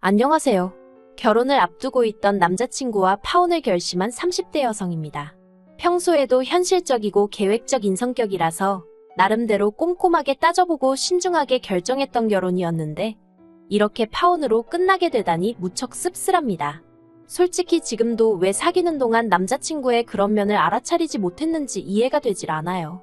안녕하세요. 결혼을 앞두고 있던 남자친구와 파혼을 결심한 30대 여성입니다. 평소에도 현실적이고 계획적인 성격이라서 나름대로 꼼꼼하게 따져보고 신중하게 결정했던 결혼이었는데 이렇게 파혼으로 끝나게 되다니 무척 씁쓸합니다. 솔직히 지금도 왜 사귀는 동안 남자친구의 그런 면을 알아차리지 못했는지 이해가 되질 않아요.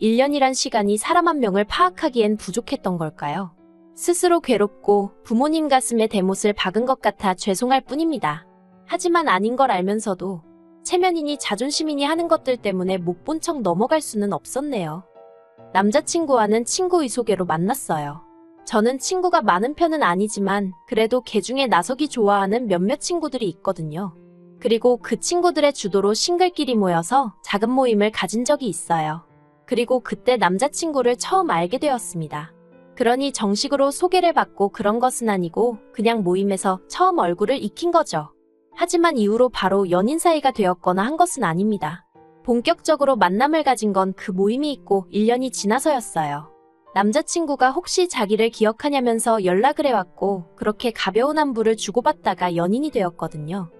1년이란 시간이 사람 한 명을 파악하기엔 부족했던 걸까요? 스스로 괴롭고 부모님 가슴에 대못을 박은 것 같아 죄송할 뿐입니다. 하지만 아닌 걸 알면서도 체면이니 자존심이니 하는 것들 때문에 못 본 척 넘어갈 수는 없었네요. 남자친구와는 친구의 소개로 만났어요. 저는 친구가 많은 편은 아니지만 그래도 개 중에 나서기 좋아하는 몇몇 친구들이 있거든요. 그리고 그 친구들의 주도로 싱글끼리 모여서 작은 모임을 가진 적이 있어요. 그리고 그때 남자친구를 처음 알게 되었습니다. 그러니 정식으로 소개를 받고 그런 것은 아니고 그냥 모임에서 처음 얼굴을 익힌 거죠. 하지만 이후로 바로 연인 사이가 되었거나 한 것은 아닙니다. 본격적으로 만남을 가진 건 그 모임이 있고 1년이 지나서였어요. 남자친구가 혹시 자기를 기억하냐면서 연락을 해왔고 그렇게 가벼운 안부를 주고받다가 연인이 되었거든요.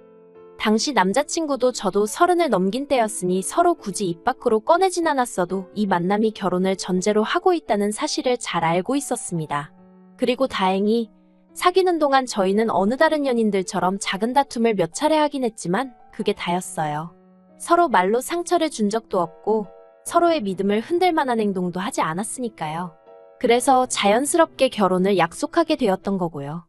당시 남자친구도 저도 서른을 넘긴 때였으니 서로 굳이 입 밖으로 꺼내진 않았어도 이 만남이 결혼을 전제로 하고 있다는 사실을 잘 알고 있었습니다. 그리고 다행히 사귀는 동안 저희는 어느 다른 연인들처럼 작은 다툼을 몇 차례 하긴 했지만 그게 다였어요. 서로 말로 상처를 준 적도 없고 서로의 믿음을 흔들 만한 행동도 하지 않았으니까요. 그래서 자연스럽게 결혼을 약속하게 되었던 거고요.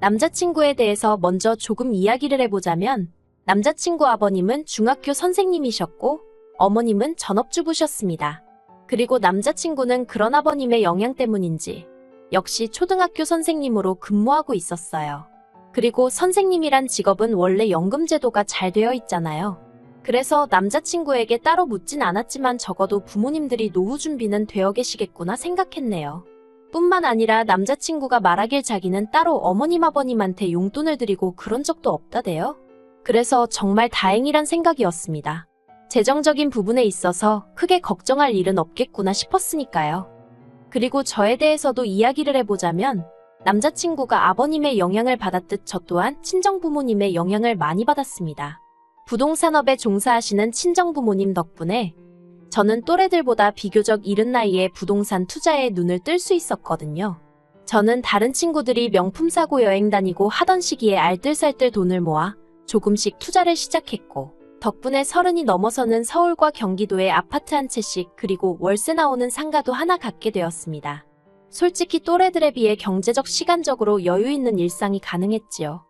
남자친구에 대해서 먼저 조금 이야기를 해보자면 남자친구 아버님은 중학교 선생님이셨고 어머님은 전업주부셨습니다. 그리고 남자친구는 그런 아버님의 영향 때문인지 역시 초등학교 선생님으로 근무하고 있었어요. 그리고 선생님이란 직업은 원래 연금제도가 잘 되어 있잖아요. 그래서 남자친구에게 따로 묻진 않았지만 적어도 부모님들이 노후 준비는 되어 계시겠구나 생각했네요. 뿐만 아니라 남자친구가 말하길 자기는 따로 어머님 아버님한테 용돈을 드리고 그런 적도 없다대요. 그래서 정말 다행이란 생각이었습니다. 재정적인 부분에 있어서 크게 걱정할 일은 없겠구나 싶었으니까요. 그리고 저에 대해서도 이야기를 해보자면 남자친구가 아버님의 영향을 받았듯 저 또한 친정부모님의 영향을 많이 받았습니다. 부동산업에 종사하시는 친정부모님 덕분에 저는 또래들보다 비교적 이른 나이에 부동산 투자에 눈을 뜰 수 있었거든요. 저는 다른 친구들이 명품 사고 여행 다니고 하던 시기에 알뜰살뜰 돈을 모아 조금씩 투자를 시작했고, 덕분에 서른이 넘어서는 서울과 경기도에 아파트 한 채씩 그리고 월세 나오는 상가도 하나 갖게 되었습니다. 솔직히 또래들에 비해 경제적 시간적으로 여유 있는 일상이 가능했지요.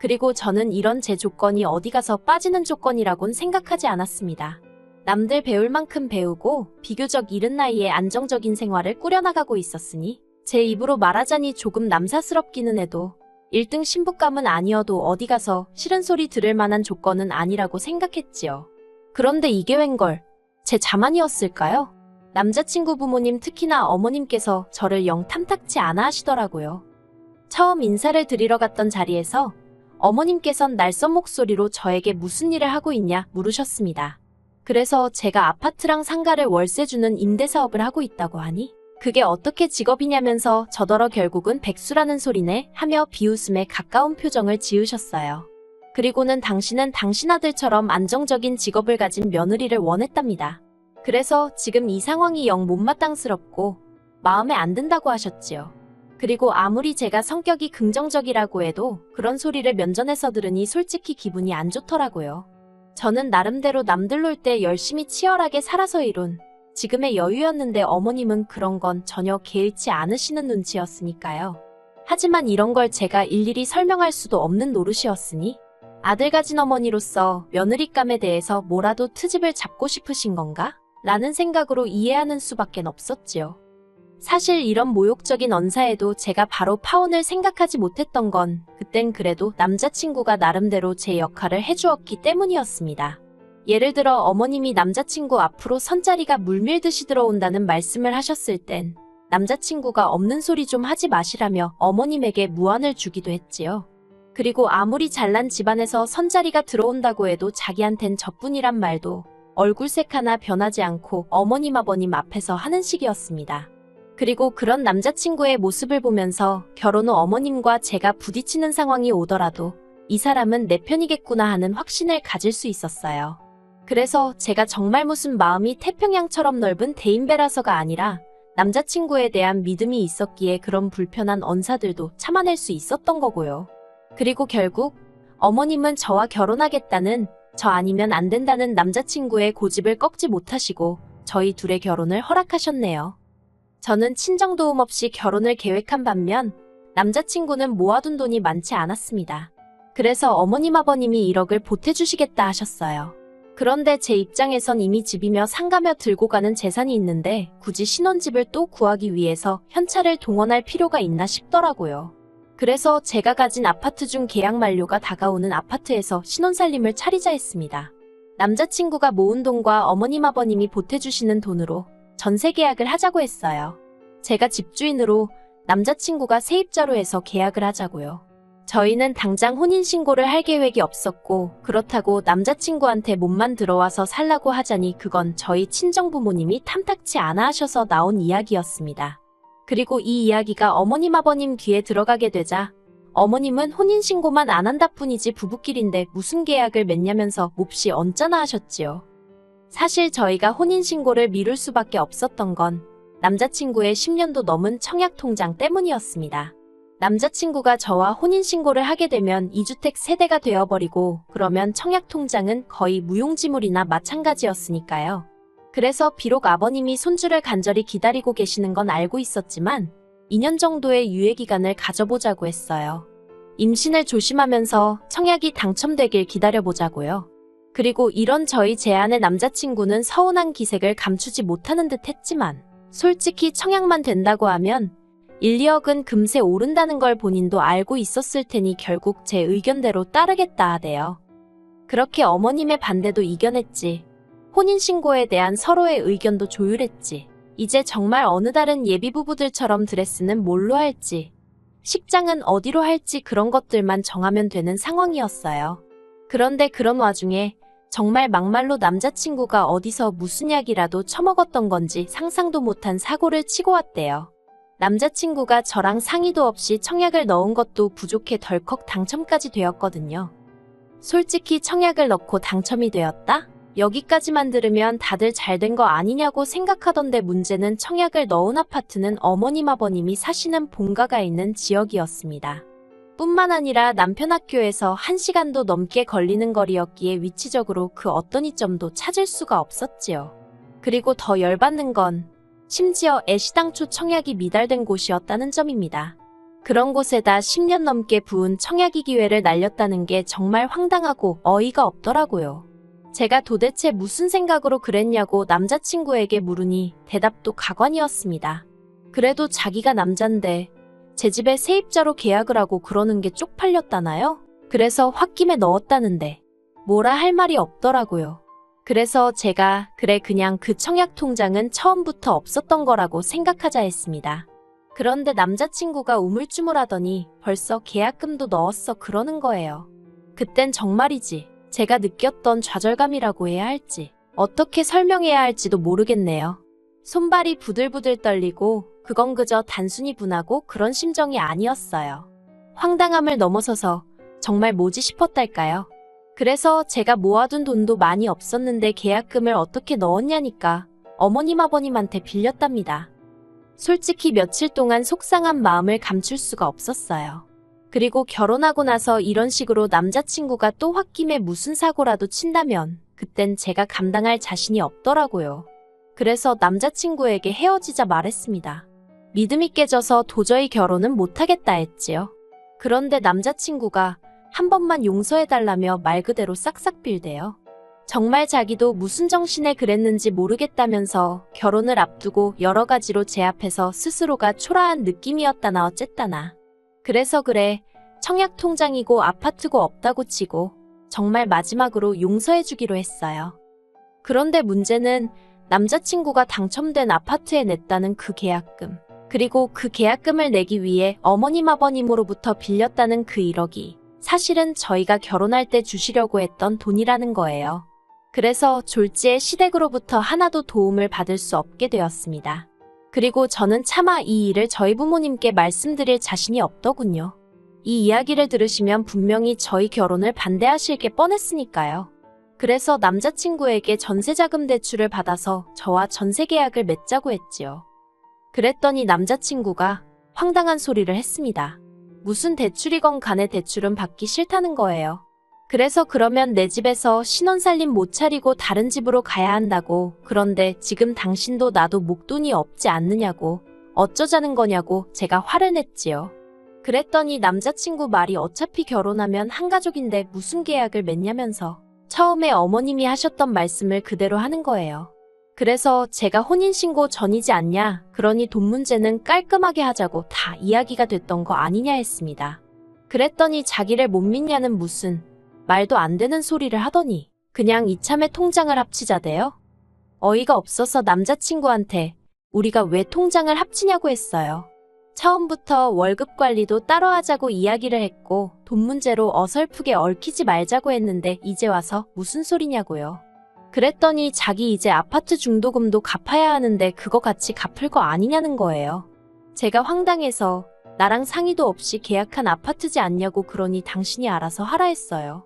그리고 저는 이런 제 조건이 어디 가서 빠지는 조건이라곤 생각하지 않았습니다. 남들 배울 만큼 배우고 비교적 이른 나이에 안정적인 생활을 꾸려나가고 있었으니 제 입으로 말하자니 조금 남사스럽기는 해도 1등 신부감은 아니어도 어디 가서 싫은 소리 들을 만한 조건은 아니라고 생각했지요. 그런데 이게 웬걸? 제 자만이었을까요? 남자친구 부모님 특히나 어머님께서 저를 영 탐탁치 않아 하시더라고요. 처음 인사를 드리러 갔던 자리에서 어머님께선 날선 목소리로 저에게 무슨 일을 하고 있냐 물으셨습니다. 그래서 제가 아파트랑 상가를 월세 주는 임대 사업을 하고 있다고 하니 그게 어떻게 직업이냐면서 저더러 결국은 백수라는 소리네 하며 비웃음에 가까운 표정을 지으셨어요. 그리고는 당신은 당신 아들처럼 안정적인 직업을 가진 며느리를 원했답니다. 그래서 지금 이 상황이 영 못마땅스럽고 마음에 안 든다고 하셨지요. 그리고 아무리 제가 성격이 긍정적이라고 해도 그런 소리를 면전에서 들으니 솔직히 기분이 안 좋더라고요. 저는 나름대로 남들 놀 때 열심히 치열하게 살아서 이룬 지금의 여유였는데 어머님은 그런 건 전혀 개의치 않으시는 눈치였으니까요. 하지만 이런 걸 제가 일일이 설명할 수도 없는 노릇이었으니 아들 가진 어머니로서 며느리감에 대해서 뭐라도 트집을 잡고 싶으신 건가? 라는 생각으로 이해하는 수밖엔 없었지요. 사실 이런 모욕적인 언사에도 제가 바로 파혼을 생각하지 못했던 건 그땐 그래도 남자친구가 나름대로 제 역할을 해주었기 때문이었습니다. 예를 들어 어머님이 남자친구 앞으로 선자리가 물밀듯이 들어온다는 말씀을 하셨을 땐 남자친구가 없는 소리 좀 하지 마시라며 어머님에게 무안을 주기도 했지요. 그리고 아무리 잘난 집안에서 선자리가 들어온다고 해도 자기한텐 저뿐이란 말도 얼굴색 하나 변하지 않고 어머님 아버님 앞에서 하는 식이었습니다. 그리고 그런 남자친구의 모습을 보면서 결혼 후 어머님과 제가 부딪히는 상황이 오더라도 이 사람은 내 편이겠구나 하는 확신을 가질 수 있었어요. 그래서 제가 정말 무슨 마음이 태평양처럼 넓은 대인배라서가 아니라 남자친구에 대한 믿음이 있었기에 그런 불편한 언사들도 참아낼 수 있었던 거고요. 그리고 결국 어머님은 저와 결혼하겠다는 저 아니면 안 된다는 남자친구의 고집을 꺾지 못하시고 저희 둘의 결혼을 허락하셨네요. 저는 친정 도움 없이 결혼을 계획한 반면 남자친구는 모아둔 돈이 많지 않았습니다. 그래서 어머님 아버님이 1억을 보태주시겠다 하셨어요. 그런데 제 입장에선 이미 집이며 상가며 들고 가는 재산이 있는데 굳이 신혼집을 또 구하기 위해서 현찰을 동원할 필요가 있나 싶더라고요. 그래서 제가 가진 아파트 중 계약 만료가 다가오는 아파트에서 신혼살림을 차리자 했습니다. 남자친구가 모은 돈과 어머님 아버님이 보태주시는 돈으로 전세 계약을 하자고 했어요. 제가 집주인으로 남자친구가 세입자로 해서 계약을 하자고요. 저희는 당장 혼인신고를 할 계획이 없었고, 그렇다고 남자친구한테 몸만 들어와서 살라고 하자니 그건 저희 친정부모님이 탐탁치 않아 하셔서 나온 이야기였습니다. 그리고 이 이야기가 어머님 아버님 귀에 들어가게 되자, 어머님은 혼인신고만 안 한다 뿐이지 부부끼린데 무슨 계약을 맺냐면서 몹시 언짢아 하셨지요. 사실 저희가 혼인신고를 미룰 수밖에 없었던 건 남자친구의 10년도 넘은 청약통장 때문이었습니다. 남자친구가 저와 혼인신고를 하게 되면 2주택 세대가 되어버리고 그러면 청약통장은 거의 무용지물이나 마찬가지였으니까요. 그래서 비록 아버님이 손주를 간절히 기다리고 계시는 건 알고 있었지만 2년 정도의 유예기간을 가져보자고 했어요. 임신을 조심하면서 청약이 당첨되길 기다려보자고요. 그리고 이런 저희 제안에 남자친구는 서운한 기색을 감추지 못하는 듯 했지만 솔직히 청약만 된다고 하면 1, 2억은 금세 오른다는 걸 본인도 알고 있었을 테니 결국 제 의견대로 따르겠다 하대요. 그렇게 어머님의 반대도 이겨냈지. 혼인신고에 대한 서로의 의견도 조율했지. 이제 정말 어느 다른 예비부부들처럼 드레스는 뭘로 할지, 식장은 어디로 할지 그런 것들만 정하면 되는 상황이었어요. 그런데 그런 와중에 정말 막말로 남자친구가 어디서 무슨 약이라도 처먹었던 건지 상상도 못한 사고를 치고 왔대요. 남자친구가 저랑 상의도 없이 청약을 넣은 것도 부족해 덜컥 당첨까지 되었거든요. 솔직히 청약을 넣고 당첨이 되었다? 여기까지만 들으면 다들 잘 된 거 아니냐고 생각하던데 문제는 청약을 넣은 아파트는 어머님 아버님이 사시는 본가가 있는 지역이었습니다. 뿐만 아니라 남편 학교에서 1시간도 넘게 걸리는 거리였기에 위치적으로 그 어떤 이점도 찾을 수가 없었지요. 그리고 더 열받는 건 심지어 애시당초 청약이 미달된 곳이었다는 점입니다. 그런 곳에다 10년 넘게 부은 청약이 기회를 날렸다는 게 정말 황당하고 어이가 없더라고요. 제가 도대체 무슨 생각으로 그랬냐고 남자친구에게 물으니 대답도 가관이었습니다. 그래도 자기가 남잔데 제 집에 세입자로 계약을 하고 그러는 게 쪽팔렸다나요? 그래서 홧김에 넣었다는데 뭐라 할 말이 없더라고요. 그래서 제가 그래 그냥 그 청약 통장은 처음부터 없었던 거라고 생각하자 했습니다. 그런데 남자친구가 우물쭈물하더니 벌써 계약금도 넣었어 그러는 거예요. 그땐 정말이지 제가 느꼈던 좌절감이라고 해야 할지 어떻게 설명해야 할지도 모르겠네요. 손발이 부들부들 떨리고 그건 그저 단순히 분하고 그런 심정이 아니었어요. 황당함을 넘어서서 정말 뭐지 싶었달까요? 그래서 제가 모아둔 돈도 많이 없었는데 계약금을 어떻게 넣었냐니까 어머님 아버님한테 빌렸답니다. 솔직히 며칠 동안 속상한 마음을 감출 수가 없었어요. 그리고 결혼하고 나서 이런 식으로 남자친구가 또 홧김에 무슨 사고라도 친다면 그땐 제가 감당할 자신이 없더라고요. 그래서 남자친구에게 헤어지자 말했습니다. 믿음이 깨져서 도저히 결혼은 못하겠다 했지요. 그런데 남자친구가 한 번만 용서해달라며 말 그대로 싹싹 빌대요. 정말 자기도 무슨 정신에 그랬는지 모르겠다면서 결혼을 앞두고 여러 가지로 제 앞에서 스스로가 초라한 느낌이었다나 어쨌다나. 그래서 그래, 청약 통장이고 아파트고 없다고 치고 정말 마지막으로 용서해주기로 했어요. 그런데 문제는 남자친구가 당첨된 아파트에 냈다는 그 계약금. 그리고 그 계약금을 내기 위해 어머님 아버님으로부터 빌렸다는 그 1억이 사실은 저희가 결혼할 때 주시려고 했던 돈이라는 거예요. 그래서 졸지의 시댁으로부터 하나도 도움을 받을 수 없게 되었습니다. 그리고 저는 차마 이 일을 저희 부모님께 말씀드릴 자신이 없더군요. 이 이야기를 들으시면 분명히 저희 결혼을 반대하실 게 뻔했으니까요. 그래서 남자친구에게 전세자금 대출을 받아서 저와 전세 계약을 맺자고 했지요. 그랬더니 남자친구가 황당한 소리를 했습니다. 무슨 대출이건 간에 대출은 받기 싫다는 거예요. 그래서 그러면 내 집에서 신혼살림 못 차리고 다른 집으로 가야 한다고. 그런데 지금 당신도 나도 목돈이 없지 않느냐고. 어쩌자는 거냐고 제가 화를 냈지요. 그랬더니 남자친구 말이 어차피 결혼하면 한 가족인데 무슨 계약을 맺냐면서 처음에 어머님이 하셨던 말씀을 그대로 하는 거예요. 그래서 제가 혼인신고 전이지 않냐, 그러니 돈 문제는 깔끔하게 하자고 다 이야기가 됐던 거 아니냐 했습니다. 그랬더니 자기를 못 믿냐는 무슨 말도 안 되는 소리를 하더니 그냥 이참에 통장을 합치자대요. 어이가 없어서 남자친구한테 우리가 왜 통장을 합치냐고 했어요. 처음부터 월급 관리도 따로 하자고 이야기를 했고 돈 문제로 어설프게 얽히지 말자고 했는데 이제 와서 무슨 소리냐고요. 그랬더니 자기 이제 아파트 중도금도 갚아야 하는데 그거 같이 갚을 거 아니냐는 거예요. 제가 황당해서 나랑 상의도 없이 계약한 아파트지 않냐고 그러니 당신이 알아서 하라 했어요.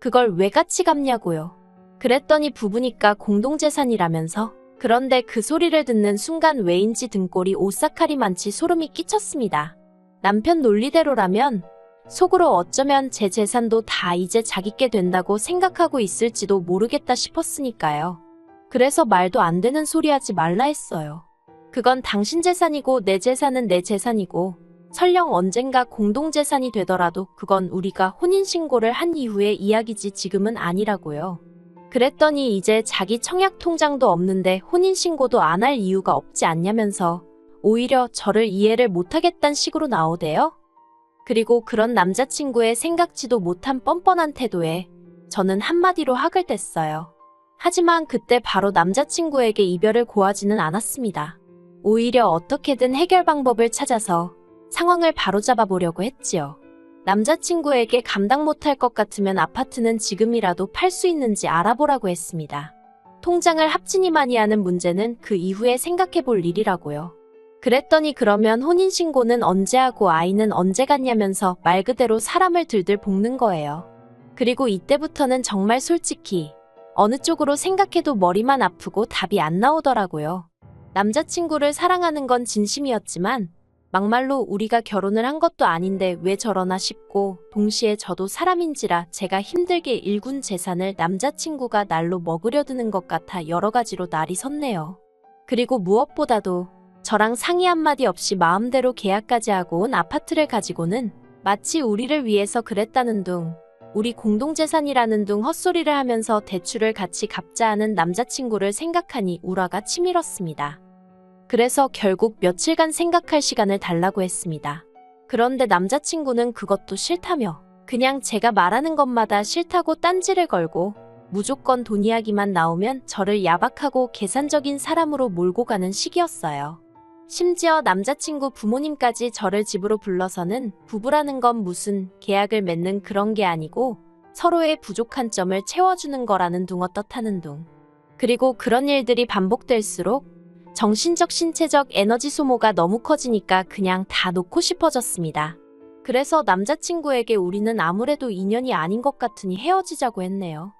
그걸 왜 같이 갚냐고요. 그랬더니 부부니까 공동재산이라면서 그런데 그 소리를 듣는 순간 왜인지 등골이 오싹하리만치 소름이 끼쳤습니다. 남편 논리대로라면 속으로 어쩌면 제 재산도 다 이제 자기께 된다고 생각하고 있을지도 모르겠다 싶었으니까요. 그래서 말도 안 되는 소리 하지 말라 했어요. 그건 당신 재산이고 내 재산은 내 재산이고 설령 언젠가 공동재산이 되더라도 그건 우리가 혼인신고를 한 이후의 이야기지 지금은 아니라고요. 그랬더니 이제 자기 청약 통장도 없는데 혼인신고도 안 할 이유가 없지 않냐면서 오히려 저를 이해를 못하겠단 식으로 나오대요. 그리고 그런 남자친구의 생각지도 못한 뻔뻔한 태도에 저는 한마디로 학을 뗐어요. 하지만 그때 바로 남자친구에게 이별을 고하지는 않았습니다. 오히려 어떻게든 해결 방법을 찾아서 상황을 바로잡아 보려고 했지요. 남자친구에게 감당 못할 것 같으면 아파트는 지금이라도 팔 수 있는지 알아보라고 했습니다. 통장을 합치니만이 하는 문제는 그 이후에 생각해 볼 일이라고요. 그랬더니 그러면 혼인신고는 언제 하고 아이는 언제 갖냐면서 말 그대로 사람을 들들 볶는 거예요. 그리고 이때부터는 정말 솔직히 어느 쪽으로 생각해도 머리만 아프고 답이 안 나오더라고요. 남자친구를 사랑하는 건 진심이었지만 막말로 우리가 결혼을 한 것도 아닌데 왜 저러나 싶고 동시에 저도 사람인지라 제가 힘들게 일군 재산을 남자친구가 날로 먹으려 드는 것 같아 여러 가지로 날이 섰네요. 그리고 무엇보다도 저랑 상의 한마디 없이 마음대로 계약까지 하고 온 아파트를 가지고는 마치 우리를 위해서 그랬다는 둥, 우리 공동재산이라는 둥 헛소리를 하면서 대출을 같이 갚자 하는 남자친구를 생각하니 우라가 치밀었습니다. 그래서 결국 며칠간 생각할 시간을 달라고 했습니다. 그런데 남자친구는 그것도 싫다며 그냥 제가 말하는 것마다 싫다고 딴지를 걸고 무조건 돈 이야기만 나오면 저를 야박하고 계산적인 사람으로 몰고 가는 시기였어요. 심지어 남자친구 부모님까지 저를 집으로 불러서는 부부라는 건 무슨 계약을 맺는 그런 게 아니고 서로의 부족한 점을 채워주는 거라는 둥 어떻다는 둥. 그리고 그런 일들이 반복될수록 정신적 신체적 에너지 소모가 너무 커지니까 그냥 다 놓고 싶어졌습니다. 그래서 남자친구에게 우리는 아무래도 인연이 아닌 것 같으니 헤어지자고 했네요.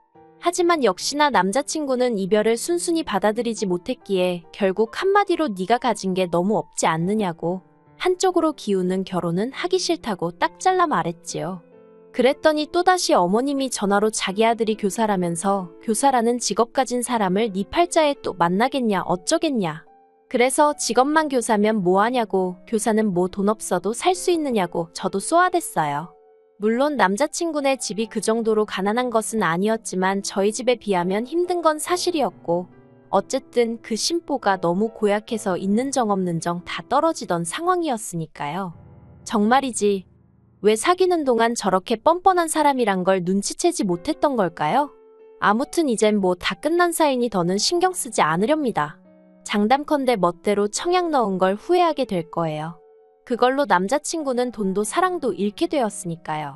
하지만 역시나 남자친구는 이별을 순순히 받아들이지 못했기에 결국 한마디로 네가 가진 게 너무 없지 않느냐고 한쪽으로 기우는 결혼은 하기 싫다고 딱 잘라 말했지요. 그랬더니 또다시 어머님이 전화로 자기 아들이 교사라면서 교사라는 직업 가진 사람을 네 팔자에 또 만나겠냐 어쩌겠냐. 그래서 직업만 교사면 뭐하냐고 교사는 뭐 돈 없어도 살 수 있느냐고 저도 쏘아댔어요. 물론 남자친구네 집이 그 정도로 가난한 것은 아니었지만 저희 집에 비하면 힘든 건 사실이었고 어쨌든 그 심보가 너무 고약해서 있는 정 없는 정 다 떨어지던 상황이었으니까요. 정말이지 왜 사귀는 동안 저렇게 뻔뻔한 사람이란 걸 눈치채지 못했던 걸까요? 아무튼 이젠 뭐 다 끝난 사이니 더는 신경 쓰지 않으렵니다. 장담컨대 멋대로 청약 넣은 걸 후회하게 될 거예요. 그걸로 남자친구는 돈도 사랑도 잃게 되었으니까요.